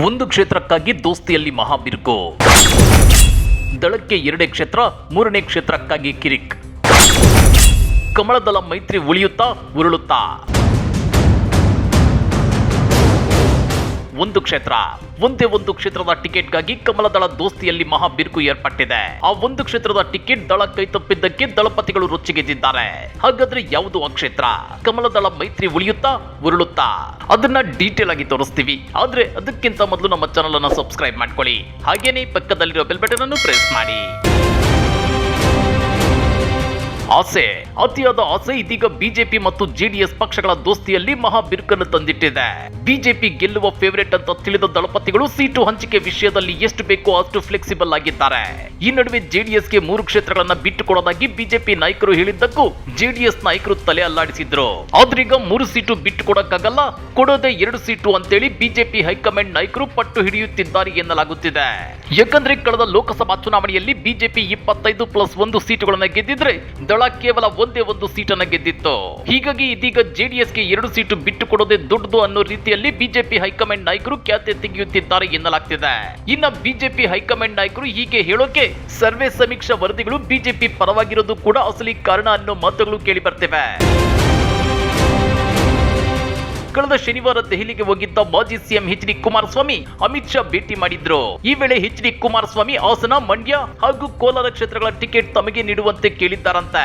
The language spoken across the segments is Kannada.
ಒಂದು ಕ್ಷೇತ್ರಕ್ಕಾಗಿ ದೋಸ್ತಿಯಲ್ಲಿ ಮಹಾಬಿರುಕು. ದಳಕ್ಕೆ ಎರಡೇ ಕ್ಷೇತ್ರ ಮೂರನೇ ಕ್ಷೇತ್ರಕ್ಕಾಗಿ ಕಿರಿಕ್. ಕಮಲದಳ ಮೈತ್ರಿ ಉಳಿಯುತ್ತಾ ಉರುಳುತ್ತಾ. ಒಂದು ಕ್ಷೇತ್ರ. ಒಂದೇ ಒಂದು ಕ್ಷೇತ್ರದ ಟಿಕೆಟ್ಗಾಗಿ ಕಮಲದಳ ದೋಸ್ತಿಯಲ್ಲಿ ಮಹಾ ಬಿರುಕು ಏರ್ಪಟ್ಟಿದೆ. ಆ ಒಂದು ಕ್ಷೇತ್ರದ ಟಿಕೆಟ್ ದಳ ಕೈತಪ್ಪಿದ್ದಕ್ಕೆ ದಳಪತಿಗಳು ರೊಚ್ಚಿಗೆದ್ದಿದ್ದಾರೆ. ಹಾಗಾದ್ರೆ ಯಾವುದು ಆ ಕ್ಷೇತ್ರ? ಕಮಲದಳ ಮೈತ್ರಿ ಉಳಿಯುತ್ತಾ, ಉರುಳುತ್ತಾ? ಅದನ್ನ ಡೀಟೇಲ್ ಆಗಿ ತೋರಿಸ್ತೀವಿ. ಆದ್ರೆ ಅದಕ್ಕಿಂತ ಮೊದಲು ನಮ್ಮ ಚಾನಲ್ ಅನ್ನು ಸಬ್ಸ್ಕ್ರೈಬ್ ಮಾಡ್ಕೊಳ್ಳಿ. ಹಾಗೇನೇ ಪಕ್ಕದಲ್ಲಿರೋ ಬೆಲ್ ಬಟನ್ ಅನ್ನು ಪ್ರೆಸ್ ಮಾಡಿ. ಆಸೆ. ಅತಿಯಾದ ಆಸೆ ಇದೀಗ ಬಿಜೆಪಿ ಮತ್ತು ಜೆಡಿಎಸ್ ಪಕ್ಷಗಳ ದೋಸ್ತಿಯಲ್ಲಿ ಮಹಾ ಬಿರುಕನ್ನು ತಂದಿಟ್ಟಿದೆ. ಬಿಜೆಪಿ ಗೆಲ್ಲುವ ಫೇವರೇಟ್ ಅಂತ ತಿಳಿದ ದಳಪತಿಗಳು ಸೀಟು ಹಂಚಿಕೆ ವಿಷಯದಲ್ಲಿ ಎಷ್ಟು ಬೇಕೋ ಅಷ್ಟು ಫ್ಲೆಕ್ಸಿಬಲ್ ಆಗಿದ್ದಾರೆ. ಈ ನಡುವೆ ಜೆಡಿಎಸ್ಗೆ ಮೂರು ಕ್ಷೇತ್ರಗಳನ್ನ ಬಿಟ್ಟುಕೊಡೋದಾಗಿ ಬಿಜೆಪಿ ನಾಯಕರು ಹೇಳಿದ್ದಕ್ಕೂ ಜೆಡಿಎಸ್ ನಾಯಕರು ತಲೆ ಅಲ್ಲಾಡಿಸಿದ್ರು. ಆದ್ರೀಗ ಮೂರು ಸೀಟು ಬಿಟ್ಟು ಕೊಡಕ್ಕಾಗಲ್ಲ ಕೊಡೋದೇ ಎರಡು ಸೀಟು ಅಂತೇಳಿ ಬಿಜೆಪಿ ಹೈಕಮಾಂಡ್ ನಾಯಕರು ಪಟ್ಟು ಹಿಡಿಯುತ್ತಿದ್ದಾರೆ ಎನ್ನಲಾಗುತ್ತಿದೆ. ಯಾಕಂದ್ರೆ ಕಳೆದ ಲೋಕಸಭಾ ಚುನಾವಣೆಯಲ್ಲಿ ಬಿಜೆಪಿ ಇಪ್ಪತ್ತೈದು ಪ್ಲಸ್ ಒಂದು ಸೀಟುಗಳನ್ನ ಗೆದ್ದಿದ್ರೆ ದಳ ಕೇವಲ ಒಂದೇ ಒಂದು ಸೀಟನ್ನ ಗೆದ್ದಿತ್ತು. ಹೀಗಾಗಿ ಇದೀಗ ಜೆಡಿಎಸ್ಗೆ ಎರಡು ಸೀಟು ಬಿಟ್ಟು ಕೊಡೋದೇ ದೊಡ್ಡದು ಅನ್ನೋ ರೀತಿಯಲ್ಲಿ ಬಿಜೆಪಿ ಹೈಕಮಾಂಡ್ ನಾಯಕರು ಖ್ಯಾತೆ ತೆಗೆಯುತ್ತಿದ್ದಾರೆ ಎನ್ನಲಾಗ್ತಿದೆ. ಇನ್ನ ಬಿಜೆಪಿ ಹೈಕಮಾಂಡ್ ನಾಯಕರು ಹೀಗೆ ಹೇಳೋಕೆ ಸರ್ವೆ ಸಮೀಕ್ಷಾ ವರದಿಗಳು ಬಿಜೆಪಿ ಪರವಾಗಿರೋದು ಕೂಡ ಅಸಲಿ ಕಾರಣ ಅನ್ನೋ ಮಾತುಗಳು ಕೇಳಿ ಬರ್ತಿವೆ. ಕಳೆದ ಶನಿವಾರ ದೆಹಲಿಗೆ ಹೋಗಿದ್ದ ಮಾಜಿ CM H D Kumaraswamy Amit Shah ಭೇಟಿ ಮಾಡಿದ್ರು. ಈ ವೇಳೆ ಎಚ್ ಡಿ ಕುಮಾರಸ್ವಾಮಿ ಹಾಸನ, ಮಂಡ್ಯ ಹಾಗೂ ಕೋಲಾರ ಕ್ಷೇತ್ರಗಳ ಟಿಕೆಟ್ ತಮಗೆ ನೀಡುವಂತೆ ಕೇಳಿದ್ದಾರಂತೆ.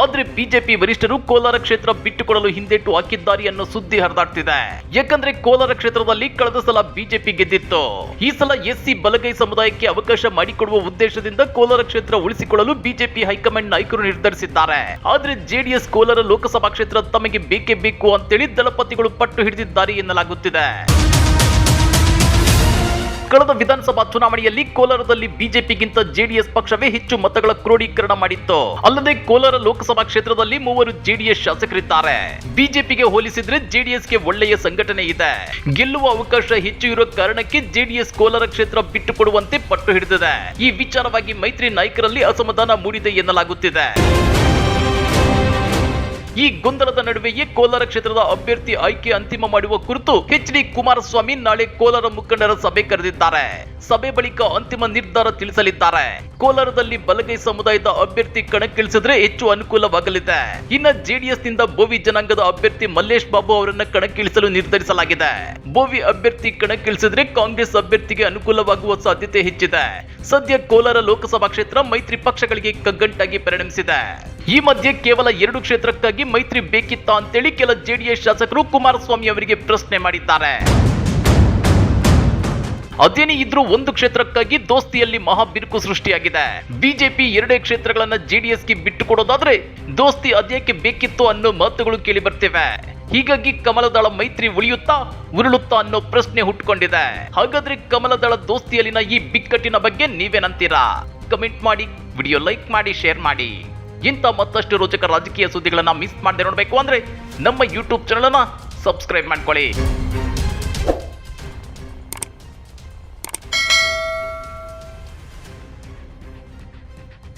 ಆದ್ರೆ ಬಿಜೆಪಿ ವರಿಷ್ಠರು ಕೋಲಾರ ಕ್ಷೇತ್ರ ಬಿಟ್ಟುಕೊಡಲು ಹಿಂದೇಟು ಹಾಕಿದ್ದಾರೆ ಅನ್ನೋ ಸುದ್ದಿ ಹರಿದಾಡ್ತಿದೆ. ಯಾಕಂದ್ರೆ ಕೋಲಾರ ಕ್ಷೇತ್ರದಲ್ಲಿ ಕಳೆದ ಸಲ ಬಿಜೆಪಿ ಗೆದ್ದಿತ್ತು. ಈ ಸಲ ಎಸ್ಸಿ ಬಲಗೈ ಸಮುದಾಯಕ್ಕೆ ಅವಕಾಶ ಮಾಡಿಕೊಡುವ ಉದ್ದೇಶದಿಂದ ಕೋಲಾರ ಕ್ಷೇತ್ರ ಉಳಿಸಿಕೊಳ್ಳಲು ಬಿಜೆಪಿ ಹೈಕಮಾಂಡ್ ನಾಯಕರು ನಿರ್ಧರಿಸಿದ್ದಾರೆ. ಆದ್ರೆ ಜೆಡಿಎಸ್ ಕೋಲಾರ ಲೋಕಸಭಾ ಕ್ಷೇತ್ರ ತಮಗೆ ಬೇಕೇ ಬೇಕು ಅಂತೇಳಿ ದಳಪತಿಗಳು ಪಟ್ಟು ಹಿಡಿದಿದ್ದಾರೆ ಎನ್ನಲಾಗುತ್ತಿದೆ. ಕಳೆದ ವಿಧಾನಸಭಾ ಚುನಾವಣೆಯಲ್ಲಿ ಕೋಲಾರದಲ್ಲಿ ಬಿಜೆಪಿಗಿಂತ ಜೆಡಿಎಸ್ ಪಕ್ಷವೇ ಹೆಚ್ಚು ಮತಗಳ ಕ್ರೋಢೀಕರಣ ಮಾಡಿತ್ತು. ಅಲ್ಲದೆ ಕೋಲಾರ ಲೋಕಸಭಾ ಕ್ಷೇತ್ರದಲ್ಲಿ ಮೂವರು ಜೆಡಿಎಸ್ ಶಾಸಕರಿದ್ದಾರೆ. ಬಿಜೆಪಿಗೆ ಹೋಲಿಸಿದ್ರೆ ಜೆಡಿಎಸ್ಗೆ ಒಳ್ಳೆಯ ಸಂಘಟನೆ ಇದೆ. ಗೆಲ್ಲುವ ಅವಕಾಶ ಹೆಚ್ಚು ಇರೋ ಕಾರಣಕ್ಕೆ ಜೆಡಿಎಸ್ ಕೋಲಾರ ಕ್ಷೇತ್ರ ಬಿಟ್ಟುಕೊಡುವಂತೆ ಪಟ್ಟು ಹಿಡಿದಿದೆ. ಈ ವಿಚಾರವಾಗಿ ಮೈತ್ರಿ ನಾಯಕರಲ್ಲಿ ಅಸಮಾಧಾನ ಮೂಡಿದೆ ಎನ್ನಲಾಗುತ್ತಿದೆ. ಈ ಗೊಂದಲದ ನಡುವೆಯೇ ಕೋಲಾರ ಕ್ಷೇತ್ರದ ಅಭ್ಯರ್ಥಿ ಆಯ್ಕೆ ಅಂತಿಮ ಮಾಡುವ ಕುರಿತು ಎಚ್ ಡಿ ಕುಮಾರಸ್ವಾಮಿ ನಾಳೆ ಕೋಲಾರ ಮುಖಂಡರ ಸಭೆ ಕರೆದಿದ್ದಾರೆ. ಸಭೆ ಬಳಿಕ ಅಂತಿಮ ನಿರ್ಧಾರ ತಿಳಿಸಲಿದ್ದಾರೆ. ಕೋಲಾರದಲ್ಲಿ ಬಲಗೈ ಸಮುದಾಯದ ಅಭ್ಯರ್ಥಿ ಕಣಕ್ಕಿಳಿಸಿದ್ರೆ ಹೆಚ್ಚು ಅನುಕೂಲವಾಗಲಿದೆ. ಇನ್ನು ಜೆಡಿಎಸ್ನಿಂದ ಬೋವಿ ಜನಾಂಗದ ಅಭ್ಯರ್ಥಿ ಮಲ್ಲೇಶ್ ಬಾಬು ಅವರನ್ನ ಕಣಕ್ಕಿಳಿಸಲು ನಿರ್ಧರಿಸಲಾಗಿದೆ. ಬೋವಿ ಅಭ್ಯರ್ಥಿ ಕಣಕ್ಕಿಳಿಸಿದ್ರೆ ಕಾಂಗ್ರೆಸ್ ಅಭ್ಯರ್ಥಿಗೆ ಅನುಕೂಲವಾಗುವ ಸಾಧ್ಯತೆ ಹೆಚ್ಚಿದೆ. ಸದ್ಯ ಕೋಲಾರ ಲೋಕಸಭಾ ಕ್ಷೇತ್ರ ಮೈತ್ರಿ ಪಕ್ಷಗಳಿಗೆ ಕಗ್ಗಂಟಾಗಿ ಪರಿಣಮಿಸಿದೆ. ಈ ಮಧ್ಯೆ ಕೇವಲ ಎರಡು ಕ್ಷೇತ್ರಕ್ಕಾಗಿ ಮೈತ್ರಿ ಬೇಕಿತ್ತಾ ಅಂತೇಳಿ ಕೆಲ ಜೆಡಿಎಸ್ ಶಾಸಕರು ಕುಮಾರಸ್ವಾಮಿ ಅವರಿಗೆ ಪ್ರಶ್ನೆ ಮಾಡಿದ್ದಾರೆ. ಅದೇನೇ ಇದ್ರೂ ಒಂದು ಕ್ಷೇತ್ರಕ್ಕಾಗಿ ದೋಸ್ತಿಯಲ್ಲಿ ಮಹಾ ಬಿರುಕು ಸೃಷ್ಟಿಯಾಗಿದೆ. ಬಿಜೆಪಿ ಎರಡೇ ಕ್ಷೇತ್ರಗಳನ್ನ ಜೆಡಿಎಸ್ಗೆ ಬಿಟ್ಟು ಕೊಡೋದಾದ್ರೆ ದೋಸ್ತಿ ಅದೇಕೆ ಬೇಕಿತ್ತು ಅನ್ನೋ ಮಾತುಗಳು ಕೇಳಿ ಬರ್ತಿವೆ ಹೀಗಾಗಿ ಕಮಲದಳ ಮೈತ್ರಿ ಉಳಿಯುತ್ತಾ ಉರುಳುತ್ತಾ ಅನ್ನೋ ಪ್ರಶ್ನೆ ಹುಟ್ಕೊಂಡಿದೆ. ಹಾಗಾದ್ರೆ ಕಮಲದಳ ದೋಸ್ತಿಯಲ್ಲಿನ ಈ ಬಿಕ್ಕಟ್ಟಿನ ಬಗ್ಗೆ ನೀವೇನಂತೀರಾ? ಕಮೆಂಟ್ ಮಾಡಿ, ವಿಡಿಯೋ ಲೈಕ್ ಮಾಡಿ, ಶೇರ್ ಮಾಡಿ. ಇಂಥ ಮತ್ತಷ್ಟು ರೋಚಕ ರಾಜಕೀಯ ಸುದ್ದಿಗಳನ್ನು ಮಿಸ್ ಮಾಡದೆ ನೋಡಬೇಕು ಅಂದರೆ ನಮ್ಮ ಯೂಟ್ಯೂಬ್ ಚಾನಲನ್ನು ಸಬ್ಸ್ಕ್ರೈಬ್ ಮಾಡ್ಕೊಳ್ಳಿ.